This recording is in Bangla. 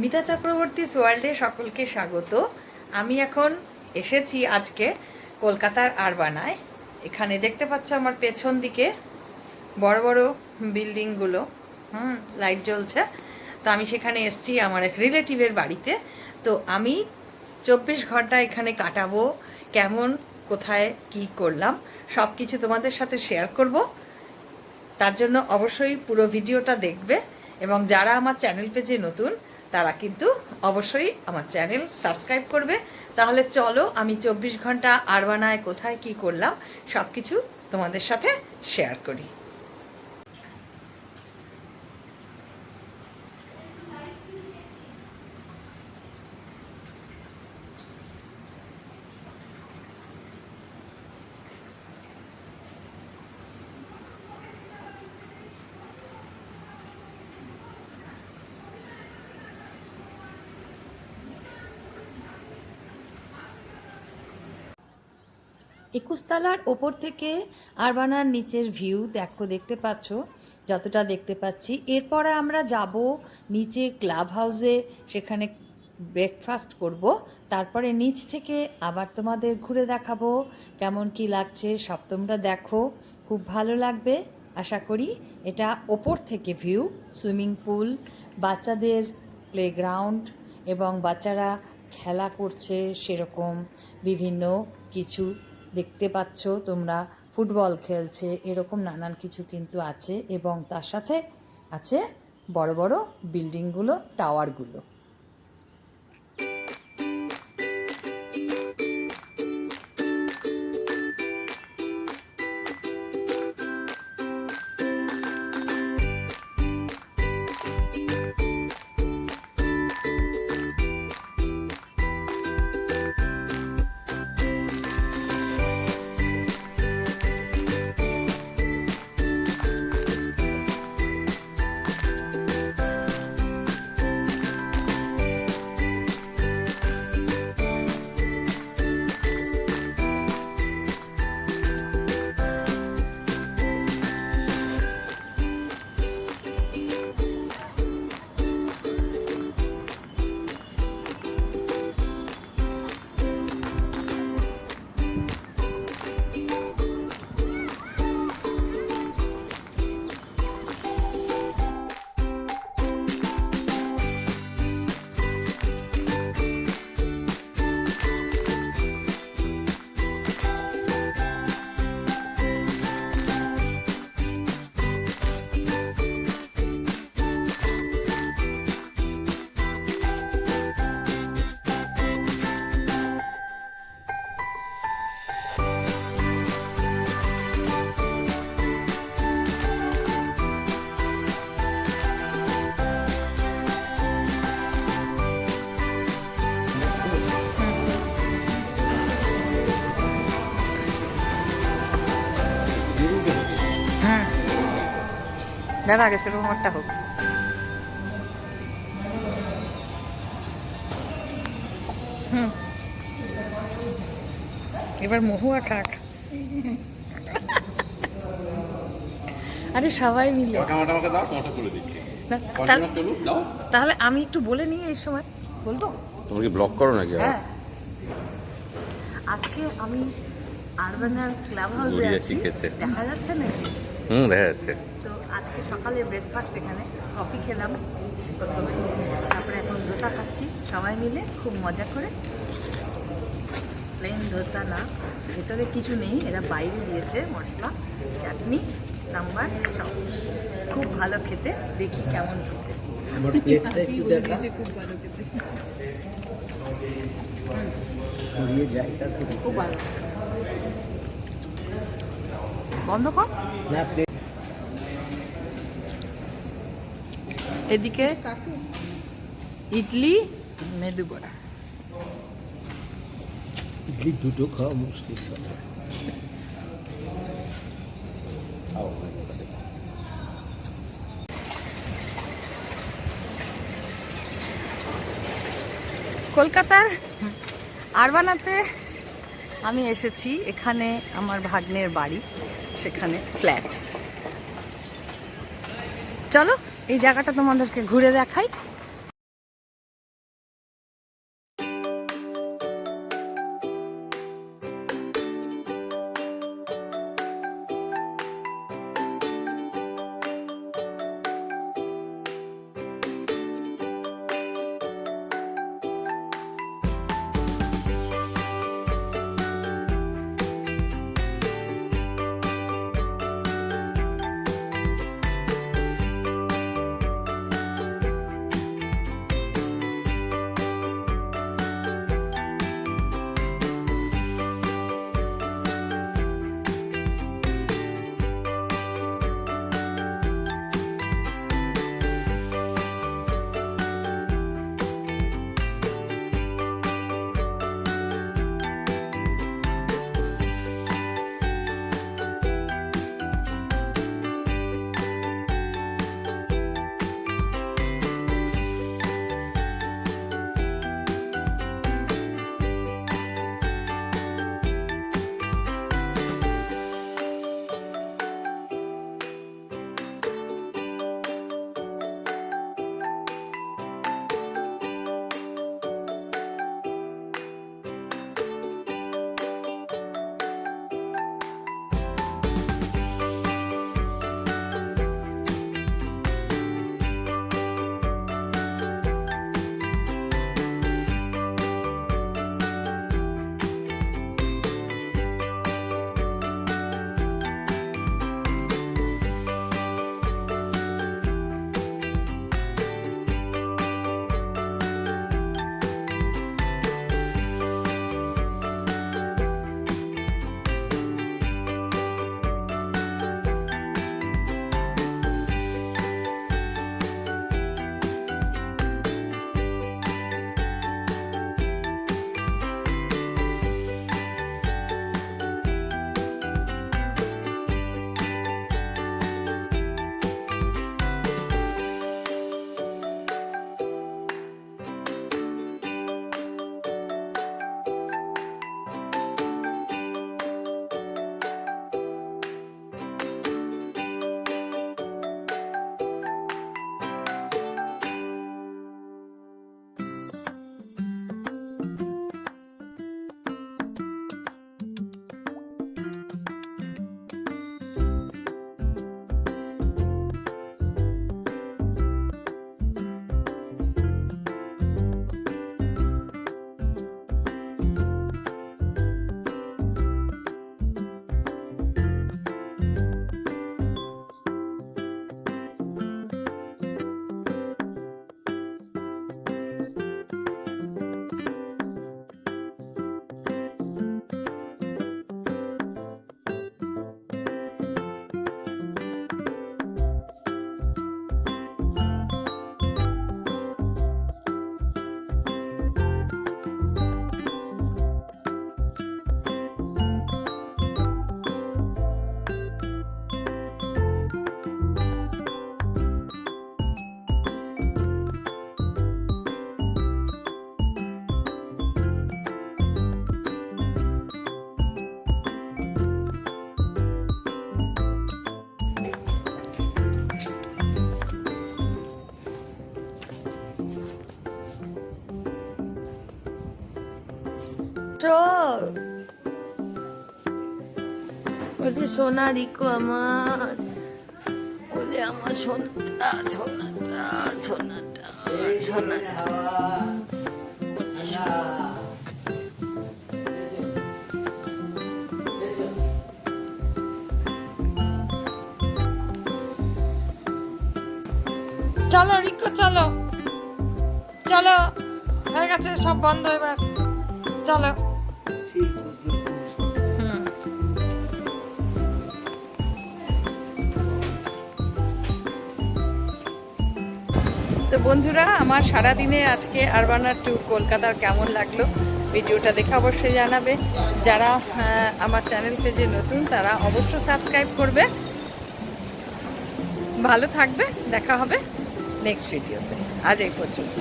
মিতা চক্রবর্তী ওয়ার্ল্ডে সকলকে স্বাগত। আমি এখন এসেছি আজকে কলকাতার আরবানায়। এখানে দেখতে পাচ্ছ আমার পেছন দিকে বড় বড় বিল্ডিংগুলো। হুম, লাইট জ্বলছে। তো আমি সেখানে এসেছি আমার এক রিলেটিভের বাড়িতে। তো আমি চব্বিশ ঘণ্টা এখানে কাটাবো, কেমন, কোথায়, কি করলাম সব কিছু তোমাদের সাথে শেয়ার করব। তার জন্য অবশ্যই পুরো ভিডিওটা দেখবে এবং যারা আমার চ্যানেল পেজে নতুন তারা কিন্তু অবশ্যই আমার চ্যানেল সাবস্ক্রাইব করবে। তাহলে চলো, আমি চব্বিশ ঘণ্টা আরবানায় কোথায় কি করলাম সব কিছু তোমাদের সাথে শেয়ার করি। একুশতলার ওপর থেকে আরবানার নিচের ভিউ দেখো, দেখতে পাচ্ছ, যতটা দেখতে পাচ্ছি। এরপরে আমরা যাব নিচে ক্লাব হাউসে সেখানে ব্রেকফাস্ট করব। তারপরে নিচ থেকে আবার তোমাদের ঘুরে দেখাবো কেমন কি লাগছে, সব তোমরা দেখো। খুব ভালো লাগবে, আশা করি এটা ওপর থেকে ভিউ, সুইমিং পুল, বাচ্চাদের প্লেগ্রাউন্ড এবং বাচ্চারা খেলা করছে সেরকম বিভিন্ন কিছু দেখতে পাচ্ছ তোমরা ফুটবল খেলছে, এরকম নানান কিছু কিন্তু আছে এবং তার সাথে আছে বড় বড় বিল্ডিংগুলো, টাওয়ারগুলো। দাঁড়া আগে সেরকম একটা হোক। হুম। এবার মহুয়া খাক। আরে সবাই মিলে। না, তাহলে- আমি একটু বলে নিই এই সময়। বলব? তোমরা কি ব্লক করো নাকি হ্যাঁ। আজকে আমি আরবানার ক্লাব হাউসে আছি। দেখা যাচ্ছে নাকি? হুম দেখা যাচ্ছে। আজকে সকালে ব্রেকফাস্ট এখানে। কফি খেলাম প্রথমে। তারপরে এখন ধোসা খাচ্ছি সবাই মিলে খুব মজা করে। প্লেন ধোসা না। ভেতরে কিছু নেই এরা বাইরে দিয়েছে মশলা চাটনি সাম্বার সব। খুব ভালো খেতে দেখি কেমন খেতে। ভালো সরিয়ে খুব ভালো। বন্ধ কর। না এদিকে ইডলি মেদু বড়া। ইডলি দুটো খাওয়া মুশকিল কলকাতার আরবানাতে আমি এসেছি এখানে আমার ভাগ্নের বাড়ি সেখানে ফ্ল্যাট। চলো। এই জায়গাটা তোমাদেরকে ঘুরে দেখাই। সোনা রিকো আমার ওরে আমার সোনাটা সোনাটা সোনাটা সোনাটা। চলো রিকো চলো। চলো। হয়ে গেছে সব বন্ধ এবার। চলো। ঠিক। তো বন্ধুরা, আমার সারাদিনে আজকে আরবানার ট্যুর কলকাতার কেমন লাগল ভিডিওটা দেখে অবশ্যই জানাবে। যারা আমার চ্যানেল পেজে নতুন, তারা অবশ্য সাবস্ক্রাইব করবে। ভালো থাকবে, দেখা হবে নেক্সট ভিডিওতে। আজ এই পর্যন্ত।